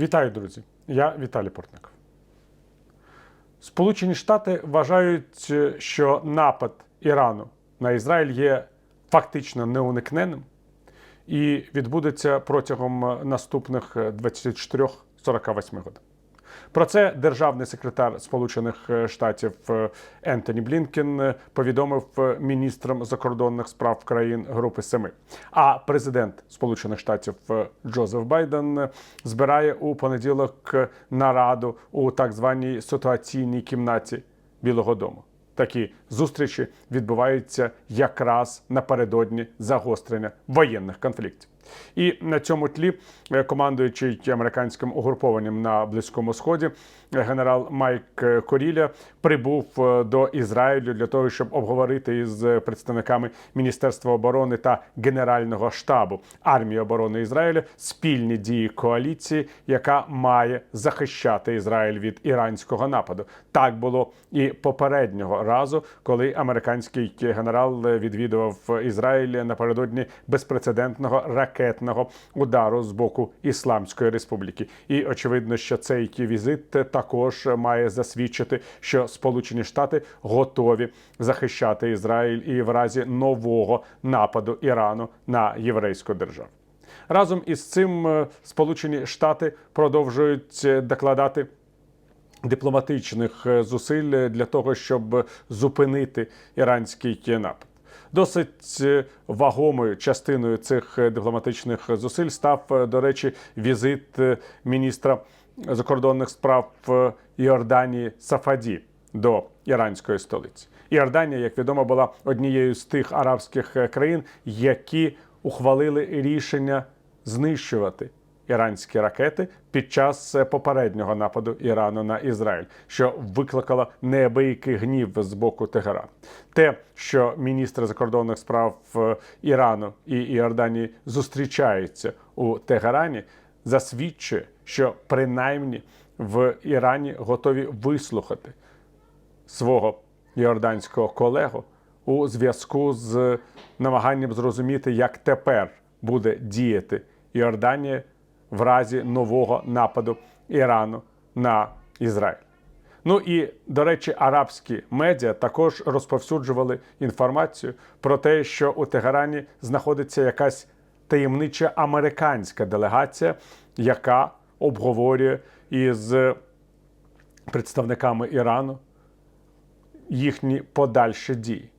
Вітаю, друзі! Я Віталій Портников. Сполучені Штати вважають, що напад Ірану на Ізраїль є фактично неуникненим і відбудеться протягом наступних 24-48 годин. Про це державний секретар Сполучених Штатів Ентоні Блінкен повідомив міністрам закордонних справ країн Групи Семи. А президент Сполучених Штатів Джозеф Байден збирає у понеділок нараду у так званій ситуаційній кімнаті Білого Дому. Такі зустрічі відбуваються якраз напередодні загострення воєнних конфліктів. І на цьому тлі е, командуючий американським угрупованням на близькому сході е, генерал Майк Коріля прибув е, до Ізраїлю для того, щоб обговорити із представниками Міністерства оборони та Генерального штабу армії оборони Ізраїля спільні дії коаліції, яка має захищати Ізраїль від іранського нападу. Так було і попереднього разу, коли американський генерал відвідував Ізраїль напередодні безпрецедентного ракетного удару з боку Ісламської Республіки. І очевидно, що цей візит також має засвідчити, що Сполучені Штати готові захищати Ізраїль і в разі нового нападу Ірану на єврейську державу. Разом із цим е, Сполучені Штати продовжують е, докладати дипломатичних е, зусиль для того, щоб зупинити іранський напад. Досить е, вагомою частиною цих е, дипломатичних зусиль став, е, до речі, візит міністра закордонних справ Йорданії Сафаді до іранської столиці. Іорданія, як відомо, була однією з тих арабських країн, які ухвалили рішення знищувати іранські ракети під час е, попереднього нападу Ірану на Ізраїль, що викликало неабиякий гнів з боку Тегерану. Те, що міністри закордонних справ е, Ірану і Іорданії зустрічаються у Тегерані, засвідчує, що принаймні в Ірані готові вислухати свого йорданського колегу у зв'язку з намаганням зрозуміти, як тепер буде діяти Йорданія в разі нового нападу Ірану на Ізраїль. Ну і до речі, арабські медіа також розповсюджували інформацію про те, що у Тегерані знаходиться якась таємнича американська делегація, яка обговорює із представниками Ірану їхні подальші дії,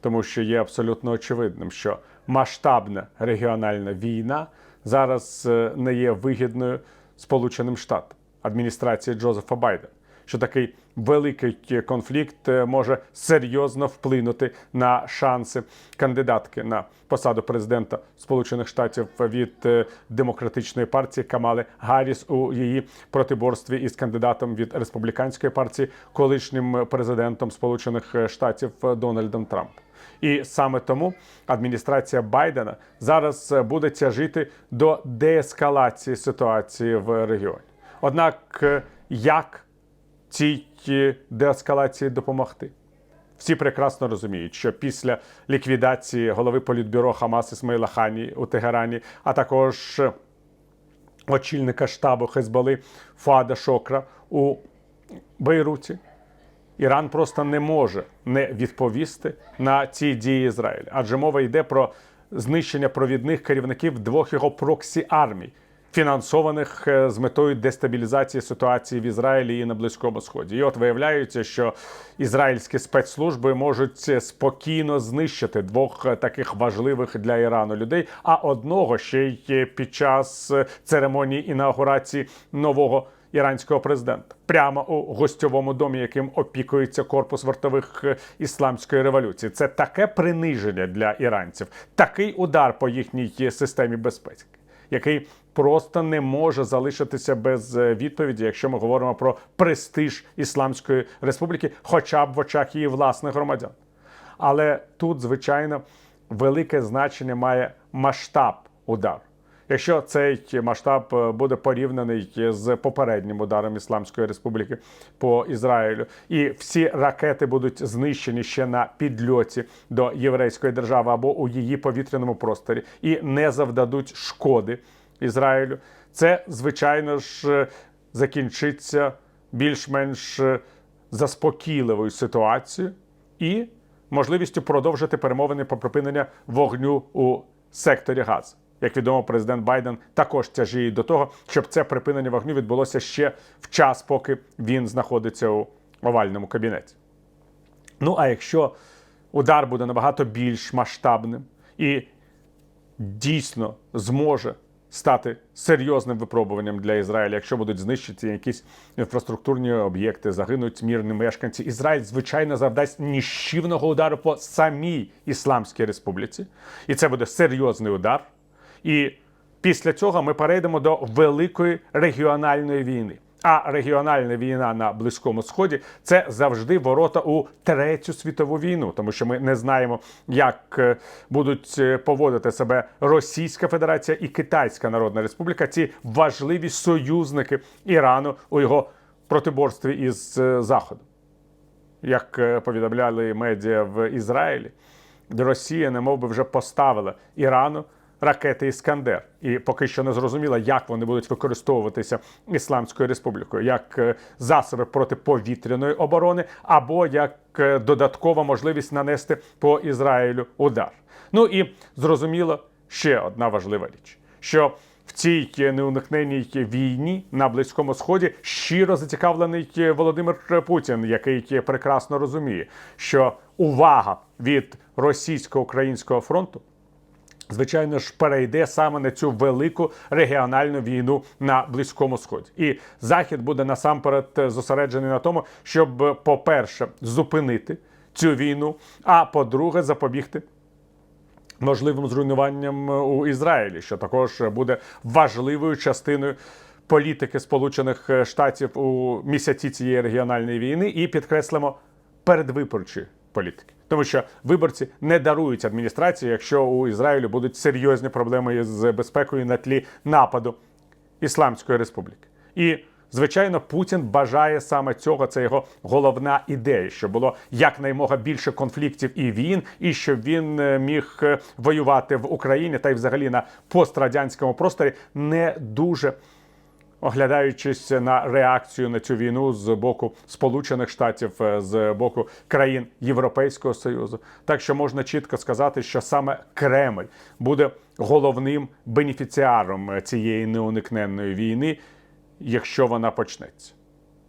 тому що є абсолютно очевидним, що масштабна регіональна війна зараз е, не є вигідною Сполученим Штатам адміністрації Джозефа Байдена. Що такий великий конфлікт е, може серйозно вплинути на шанси кандидатки на посаду президента Сполучених Штатів від е, демократичної партії Камали Гарріс у її протиборстві із кандидатом від республіканської партії, колишнім президентом Сполучених Штатів Дональдом Трампом. І саме тому адміністрація Байдена зараз е, буде тяжити до деескалації ситуації в регіоні. Однак, е, як цій е, деескалації допомогти? Всі прекрасно розуміють, що після ліквідації голови політбюро Хамас Ісмаїла Хані у Тегерані, а також очільника штабу Хезболи Фада Шокра у Бейруті, Іран просто не може не відповісти на ці дії Ізраїля, адже мова йде про знищення провідних керівників двох його проксі армій, фінансованих е, з метою дестабілізації ситуації в Ізраїлі і на Близькому Сході. І от виявляється, що ізраїльські спецслужби можуть спокійно знищити двох е, таких важливих для Ірану людей, а одного ще й е, під час церемонії інаугурації нового іранського президента прямо у гостьовому домі, яким опікується корпус вартових е, ісламської революції. Це таке приниження для іранців, такий удар по їхній е, системі безпеки, який просто не може залишитися без е, відповіді, якщо ми говоримо про престиж Ісламської республіки, хоча б в очах її власних громадян. Але тут, звичайно, велике значення має масштаб удару. Якщо цей масштаб е, буде порівняний з попереднім ударом Ісламської Республіки по Ізраїлю, і всі ракети будуть знищені ще на підльоті до єврейської держави або у її повітряному просторі, і не завдадуть шкоди Ізраїлю, це звичайно ж е, закінчиться більш-менш е, заспокійливою ситуацією і можливістю продовжити перемовини про припинення вогню у секторі Газу. Як відомо, президент Байден також тяжіє до того, щоб це припинення вогню відбулося ще в час, поки він знаходиться у овальному кабінеті. Ну а якщо удар буде набагато більш масштабним і дійсно зможе стати серйозним випробуванням для Ізраїля, якщо будуть знищені якісь інфраструктурні об'єкти, загинуть мирні мешканці. Ізраїль, звичайно, завдасть ніщівного удару по самій Ісламській Республіці, і це буде серйозний удар. І після цього ми перейдемо до великої регіональної війни. А регіональна війна на Близькому Сході це завжди ворота у третю світову війну, тому що ми не знаємо, як е, будуть е, поводити себе Російська Федерація і Китайська Народна Республіка, ці важливі союзники Ірану у його протиборстві із е, Заходом. Як повідомляли медіа в Ізраїлі, Росія немов би вже поставила Ірану ракети Іскандер, і поки що не зрозуміло, як вони будуть використовуватися Ісламською Республікою, як е, засоби протиповітряної оборони, або як е, додаткова можливість нанести по Ізраїлю удар. Ну і зрозуміло ще одна важлива річ, що в цій неуникненній війні на Близькому Сході щиро зацікавлений Володимир Путін, який прекрасно розуміє, що увага від російсько-українського фронту звичайно ж перейде саме на цю велику регіональну війну на близькому сході, і захід буде насамперед е, зосереджений на тому, щоб, по-перше, зупинити цю війну, а по-друге, запобігти. Можливим зруйнуванням е, у Ізраїлі, що також буде важливою частиною політики Сполучених Штатів у місяці цієї регіональної війни, і підкреслимо передвиборчої політики. Тому що виборці не дарують адміністрації, якщо у Ізраїлю будуть серйозні проблеми з безпекою на тлі нападу Ісламської Республіки. І звичайно, Путін бажає саме цього. Це його головна ідея, щоб було якнаймога більше конфліктів і війн, і щоб він е, міг е, воювати в Україні та й взагалі на пострадянському просторі не дуже оглядаючись на реакцію на цю війну з боку Сполучених Штатів, е, з боку країн Європейського Союзу. Так що можна чітко сказати, що саме Кремль буде головним бенефіціаром е, цієї неуникненної війни, якщо вона почнеться.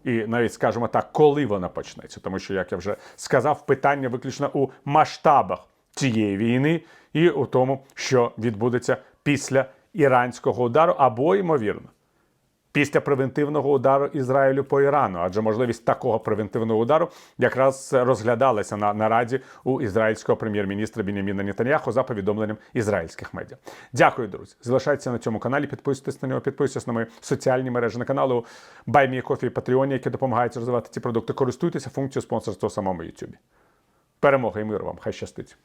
І навіть скажемо так, коли вона почнеться, тому що, як я вже сказав, питання виключно у масштабах цієї війни і у тому, що відбудеться після іранського удару, або ймовірно після превентивного удару Ізраїлю по Ірану, адже можливість такого превентивного удару якраз розглядалася на нараді у ізраїльського прем'єр-міністра Біняміна Нетаньяху за повідомленням ізраїльських медіа. Дякую, друзі. Залишайтеся на цьому каналі, підписуйтесь на нього, підписуйтесь на мої соціальні мережі на каналу БайМіКофі і Патреоні, які допомагають розвивати ці продукти. Користуйтеся функцією спонсорства самому Ютубі. Перемога і миру вам! Хай щастить!